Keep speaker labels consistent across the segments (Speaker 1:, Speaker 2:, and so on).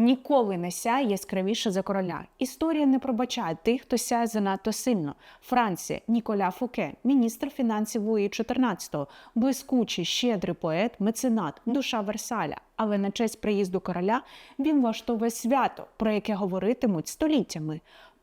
Speaker 1: Ніколи не сяє яскравіше за короля. Історія не пробачає тих, хто сяє занадто сильно. Франція, Ніколя Фуке, міністр фінансів Луї XIV, блискучий, щедрий поет, меценат, душа Версаля. Але на честь приїзду короля він влаштовує свято, про яке говоритимуть століттями.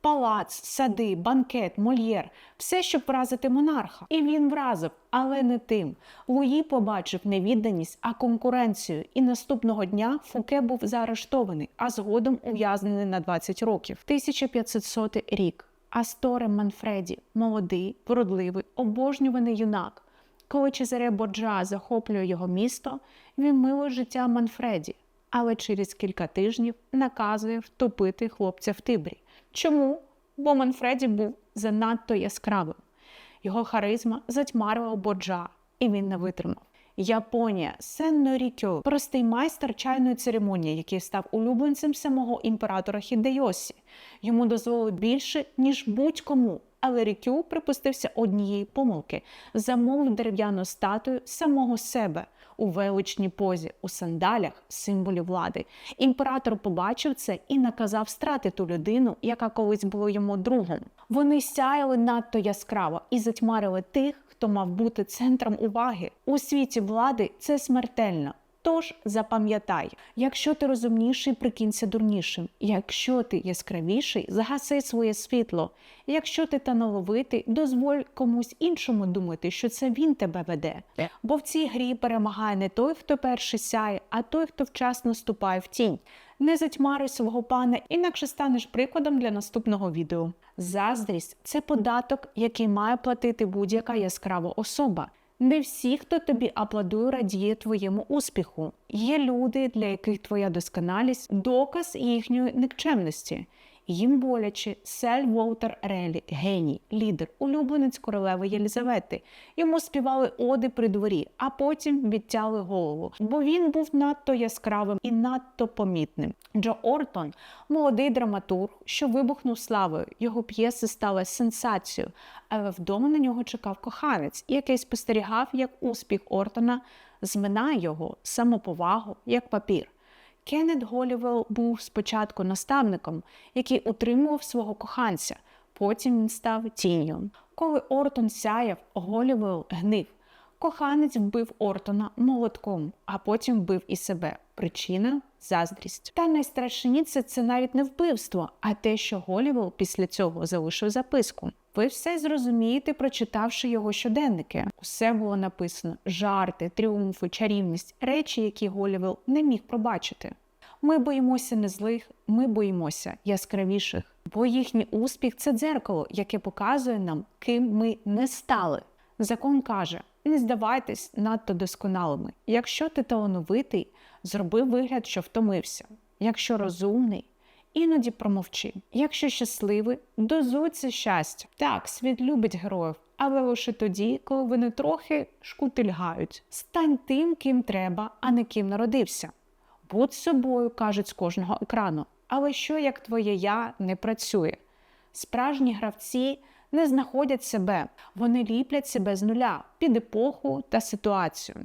Speaker 1: Палац, сади, банкет, мольєр все, щоб вразити монарха. І він вразив, але не тим. Луї побачив не відданість, а конкуренцію. І наступного дня Фуке був заарештований, а згодом ув'язнений на 20 років. 1500 рік. Асторе Манфреді, молодий, вродливий, обожнюваний юнак. Коли Чезаре Борджа захоплює його місто, він милує життя Манфреді, але через кілька тижнів наказує втопити хлопця в Тибрі. Чому? Бо Манфреді був занадто яскравим. Його харизма затьмарила Боджа, і він не витримав. Японія, Сен-Норікьо, простий майстер чайної церемонії, який став улюбленцем самого імператора Хідейосі. Йому дозволили більше, ніж будь-кому. Але Рікю припустився однієї помилки, замовив дерев'яну статую самого себе у величній позі, у сандалях, символі влади. Імператор побачив це і наказав страти ту людину, яка колись була йому другом. Вони сяяли надто яскраво і затьмарили тих, хто мав бути центром уваги. У світі влади це смертельно. Тож запам'ятай, якщо ти розумніший, прикинься дурнішим. Якщо ти яскравіший, загаси своє світло. Якщо ти талановитий, дозволь комусь іншому думати, що це він тебе веде. Бо в цій грі перемагає не той, хто перший сяє, а той, хто вчасно ступає в тінь. Не затьмари свого пана, інакше станеш прикладом для наступного відео. Заздрість це податок, який має платити будь-яка яскрава особа. Не всі, хто тобі аплодує, радіє твоєму успіху. Є люди, для яких твоя досконалість доказ їхньої никчемності. Їм боляче Сель Волтер Релі, геній, лідер, улюбленець королеви Єлізавети. Йому співали оди при дворі, а потім відтяли голову, бо він був надто яскравим і надто помітним. Джо Ортон молодий драматург, що вибухнув славою. Його п'єси стали сенсацією, але вдома на нього чекав коханець, який спостерігав, як успіх Ортона зминає його самоповагу як папір. Кеннет Голівел був спочатку наставником, який утримував свого коханця. Потім він став тінню. Коли Ортон сяяв, Голівел гнив. Коханець вбив Ортона молотком, а потім вбив і себе. Причина заздрість. Та найстрашніше це навіть не вбивство, а те, що Голівел після цього залишив записку. Ви все зрозумієте, прочитавши його щоденники. Усе було написано: жарти, тріумфи, чарівність, речі, які Голівел не міг пробачити. Ми боїмося не злих, ми боїмося яскравіших, бо їхній успіх це дзеркало, яке показує нам, ким ми не стали. Закон каже: не здавайтесь надто досконалими. Якщо ти талановитий, зроби вигляд, що втомився. Якщо розумний, іноді промовчи. Якщо щасливий, дозуй це щастя. Так, світ любить героїв, але лише тоді, коли вони трохи шкутильгають. Стань тим, ким треба, а не ким народився. Будь собою, кажуть з кожного екрану. Але що як твоє я не працює? Справжні гравці не знаходять себе, вони ліплять себе з нуля під епоху та ситуацію.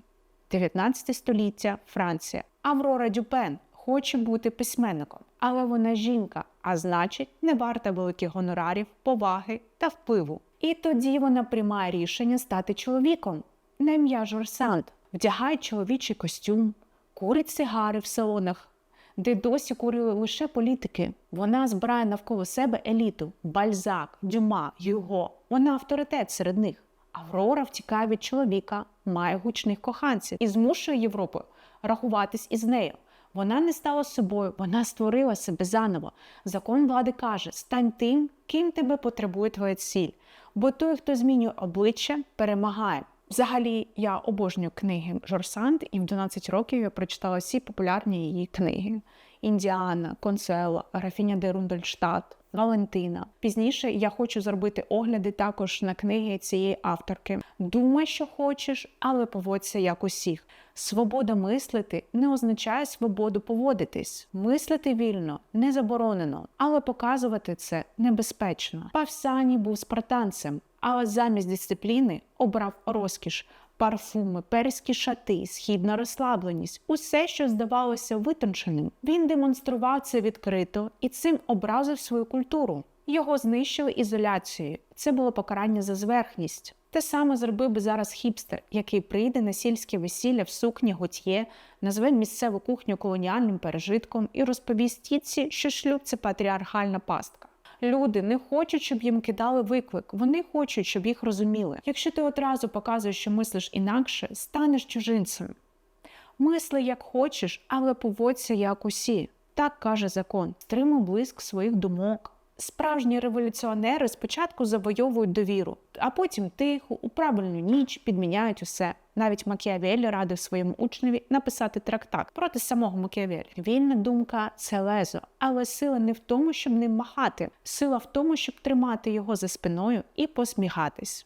Speaker 1: 19 століття Франція. Аврора Дюпен хоче бути письменником, але вона жінка, а значить, не варта великих гонорарів, поваги та впливу. І тоді вона приймає рішення стати чоловіком. На ім'я Жорсант вдягає чоловічий костюм, курить сигари в салонах, де досі курили лише політики. Вона збирає навколо себе еліту: Бальзак, Дюма, Юго. Вона авторитет серед них. Аврора втікає від чоловіка, має гучних коханців і змушує Європу рахуватись із нею. Вона не стала собою, вона створила себе заново. Закон влади каже: стань тим, ким тебе потребує твоя ціль. Бо той, хто змінює обличчя, перемагає. Взагалі, я обожнюю книги Жорсант, і в 12 років я прочитала всі популярні її книги: Індіана, Консуела, Графіня де Рундельштат, Валентина. Пізніше я хочу зробити огляди також на книги цієї авторки. Думай, що хочеш, але поводься як усіх. Свобода мислити не означає свободу поводитись. Мислити вільно не заборонено, але показувати це небезпечно. Павсані був спартанцем, але замість дисципліни обрав розкіш. Парфуми, перські шати, східна розслабленість усе, що здавалося витонченим. Він демонстрував це відкрито і цим образив свою культуру. Його знищили ізоляцією. Це було покарання за зверхність. Те саме зробив би зараз хіпстер, який прийде на сільське весілля в сукні готьє, назве місцеву кухню колоніальним пережитком і розповість тітці, що шлюб це патріархальна пастка. Люди не хочуть, щоб їм кидали виклик. Вони хочуть, щоб їх розуміли. Якщо ти одразу показуєш, що мислиш інакше, станеш чужинцем. Мисли як хочеш, але поводься як усі. Так каже закон. Стримуй блиск своїх думок. Справжні революціонери спочатку завойовують довіру, а потім тихо, у правильну ніч підміняють усе. Навіть Макіавеллі радив своєму учневі написати трактат проти самого Макіавеллі. Вільна думка це лезо, але сила не в тому, щоб ним махати. Сила в тому, щоб тримати його за спиною і посміхатись.